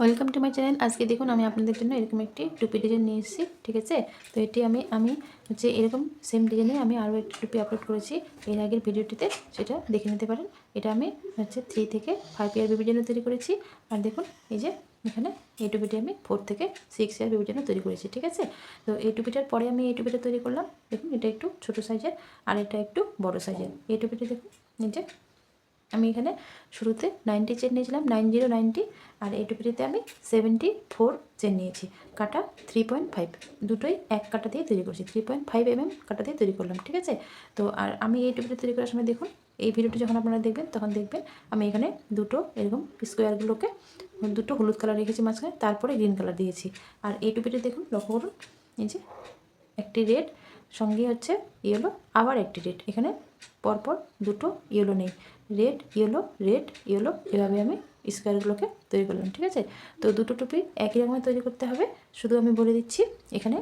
Welcome to my channel আজকে দেখুন, আমি আপনাদের জন্য এরকম একটি টুপি ডিজাইন নিয়ে এসেছি, ঠিক আছে? তো এটি আমি আমি হচ্ছে এরকম সেম ডিজাইনে আমি আরও একটি টুপি আপলোড করেছি। এর আগের ভিডিওটিতে সেটা দেখে নিতে পারেন। এটা আমি হচ্ছে থ্রি থেকে ফাইভ ইয়ার বেবির জন্য তৈরি করেছি। আর দেখুন, এই যে এখানে এই টুপিটি আমি ফোর থেকে সিক্স ইয়ার বেবির জন্য তৈরি করেছি, ঠিক আছে? তো এই টুপিটার পরে আমি এই টুপিটা তৈরি করলাম। দেখুন, এটা একটু ছোটো সাইজের আর এটা একটু বড় সাইজের এই টুপিটি দেখুন, এই যে আমি এখানে শুরুতে নাইনটি চেন নিয়েছিলাম, নাইন জিরো, নাইনটি, আর এই টুপিটিতে আমি সেভেন্টি ফোর চেন নিয়েছি। কাটা থ্রি পয়েন্ট ফাইভ, দুটোই এক কাটা দিয়ে তৈরি করছি। Three point five M M কাটা দিয়ে তৈরি করলাম, ঠিক আছে? তো আর আমি এই টুপিটি তৈরি করার সময় দেখুন, এই ভিডিওটি যখন আপনারা দেখবেন, তখন দেখবেন আমি এখানে দুটো এরকম স্কোয়ারগুলোকে দুটো হলুদ কালার রেখেছি মাঝখানে, তারপরে গ্রিন কালার দিয়েছি। আর এই টুপিটি দেখুন, লক্ষ্য করুন, এই যে একটি রেড সঙ্গে হচ্ছে ইয়েলো আবার একটি রেড এখানে পরপর দুটো ইয়েলো নেই। রেড ইয়েলো রেড ইয়েলো এভাবে আমি স্কোয়ারগুলোকে তৈরি করলাম, ঠিক আছে? তো দুটো টুপি একই রকমের তৈরি করতে হবে। শুধু আমি বলে দিচ্ছি, এখানে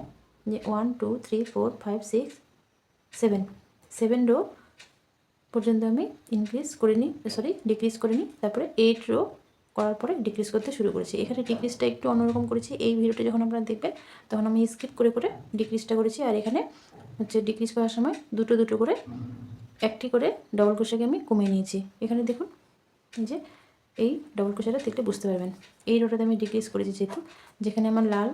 যে one two three four five six seven seven row পর্যন্ত আমি ইনক্রিজ করে নিই সরি ডিক্রিজ করে নিই তারপরে এইট রো করার পরে ডিক্রিজ করতে শুরু করেছি। এখানে ডিক্রিজটা একটু অন্যরকম করেছি। এই ভিডিওটা যখন আপনারা দেখবেন, তখন আমি স্কিপ করে করে ডিক্রিজটা করেছি। আর এখানে হচ্ছে ডিক্রিজ করার সময় দুটো দুটো করে একটি করে ডবল ক্রোশাকে আমি কমিয়ে নিয়েছি। এখানে দেখুন যে এই ডবল ক্রোশাটা দেখলে বুঝতে পারবেন। এই রোটাতে আমি ডিক্রিজ করেছি যেহেতু, যেখানে আমার লাল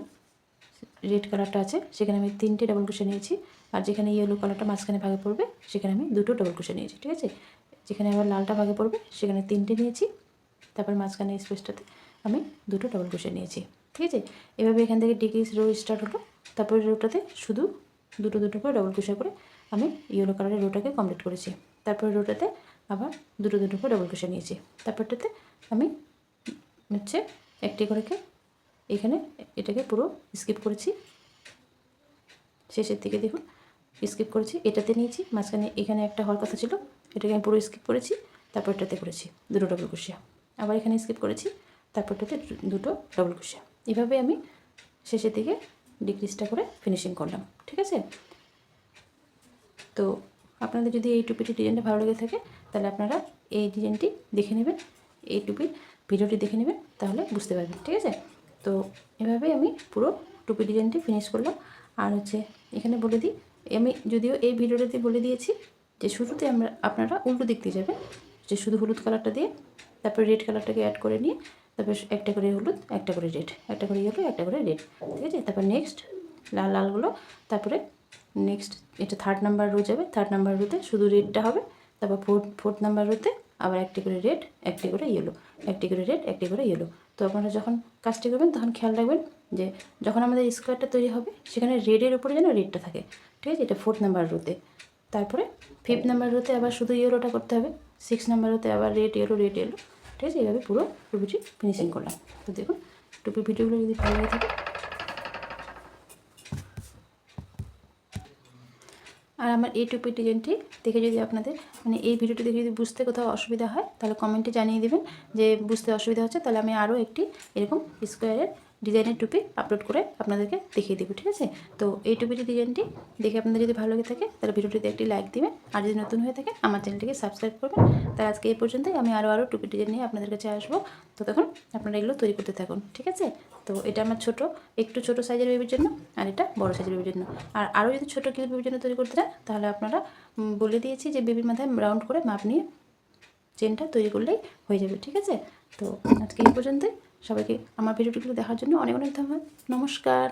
রেড কালারটা আছে, সেখানে আমি তিনটে ডবল ক্রোশা নিয়েছি আর যেখানে ইয়েলো কালারটা মাঝখানে ভাগে পড়বে, সেখানে আমি দুটো ডবল ক্রোশা নিয়েছি, ঠিক আছে? যেখানে আবার লালটা ভাগে পড়বে, সেখানে তিনটে নিয়েছি, তারপর মাঝখানে স্পেসটাতে আমি দুটো ডবল ক্রোশা নিয়েছি, ঠিক আছে? এভাবে এখান থেকে ডিক্রিজ রো স্টার্ট হলো তারপর রোটাতে শুধু দুটো দুটো করে ডবল ক্রোশা করে আমি ইয়েলো কালারের রোটাকে কমপ্লিট করেছি। তারপরে রোটাতে আবার দুটো দুটো করে ডবল ক্রোশা নিয়েছি। তারপরটাতে আমি হচ্ছে একটি করেকে এখানে এটাকে পুরো স্কিপ করেছি। শেষের দিকে দেখুন স্কিপ করেছি, এটাতে নিয়েছি, মাঝখানে এখানে একটা হওয়ার কথা ছিল, এটাকে আমি পুরো স্কিপ করেছি তারপর এটাতে করেছি দুটো ডবল কুশিয়া আবার এখানে স্কিপ করেছি, তারপরটাতে দুটো ডবল কুশিয়া এভাবে আমি শেষের দিকে ডিক্রিজটা করে ফিনিশিং করলাম, ঠিক আছে? তো আপনাদের যদি এই টুপিটি ডিজাইনটা ভালো লেগে থাকে, তাহলে আপনারা এই ডিজাইনটি দেখে নেবেন, এই টুপির ভিডিওটি দেখে নেবেন, তাহলে বুঝতে পারবেন, ঠিক আছে? তো এভাবেই আমি পুরো টুপি ডিজাইনটি ফিনিশ করলাম। আর হচ্ছে এখানে বলে দিই, আমি যদিও এই ভিডিওটাতে বলে দিয়েছি যে শুরুতে আমরা, আপনারা উল্টো দিক দিয়ে যাবেন, যে শুধু হলুদ কালারটা দিয়ে, তারপরে রেড কালারটাকে অ্যাড করে নিয়ে তারপর একটা করে হলুদ, একটা করে রেড একটা করে ইয়েলো একটা করে রেড ঠিক আছে? তারপর নেক্সট লাল, লালগুলো, তারপরে নেক্সট এটা থার্ড নাম্বার রো যাবে থার্ড নাম্বার রোতে শুধু রেডটা হবে, তারপর ফোর্থ ফোর্থ নাম্বার রোতে আবার একটি করে রেড একটি করে ইয়েলো একটি করে রেড একটি করে ইয়েলো তো আপনারা যখন কাজটি করবেন, তখন খেয়াল রাখবেন যে যখন আমাদের স্কোয়ারটা তৈরি হবে, সেখানে রেডের উপরে যেন রেডটা থাকে, ঠিক আছে? এটা ফোর্থ নাম্বার রোতে তারপরে ফিফথ নাম্বার রোতে আবার শুধু ইয়েলোটা করতে হবে সিক্স নাম্বার রোতে আবার রেড ইয়েলো রেড ইয়েলো ঠিক আছে? এইভাবে পুরো টুপিটি ফিনিশিং করলাম। তো দেখুন টুপি ভিডিওগুলো যদি ভালো লাগে থাকে। আর আমার এই টুপির ডিজাইনটি দেখে যদি আপনাদের মানে এই ভিডিওটি দেখে যদি বুঝতে কোথাও অসুবিধা হয়, তাহলে কমেন্টে জানিয়ে দেবেন। যে বুঝতে অসুবিধা হচ্ছে, তাহলে আমি আরও একটি এরকম স্কোয়ারের ডিজাইনের টুপি আপলোড করে আপনাদেরকে দেখিয়ে দেবো, ঠিক আছে? তো এই টুপিটি ডিজাইনটি দেখে আপনাদের যদি ভালো লাগে থাকে, তাহলে ভিডিওটিতে একটি লাইক দিবেন আর যদি নতুন হয়ে থাকে, আমার চ্যানেলটিকে সাবস্ক্রাইব করবেন তাই আজকে এই পর্যন্তই, আমি আরও আরও টুপি ডিজাইন নিয়ে আপনাদের কাছে আসব। তো তখন আপনারা এগুলো তৈরি করতে থাকুন, ঠিক আছে? তো এটা আমার ছোট, একটু ছোট সাইজের বেবির জন্য আর এটা বড় সাইজের বেবির জন্য। আর আরও যদি ছোটো কিউট বেবির জন্য তৈরি করতে চান, তাহলে আপনারা বলে দিয়েছি যে বেবির মাথায় রাউন্ড করে মাপ নিয়ে চেনটা তৈরি করলেই হয়ে যাবে, ঠিক আছে? তো আজকে এই পর্যন্তই। সবাইকে আমার ভিডিওটিগুলো দেখার জন্য অনেক অনেক ধন্যবাদ। নমস্কার।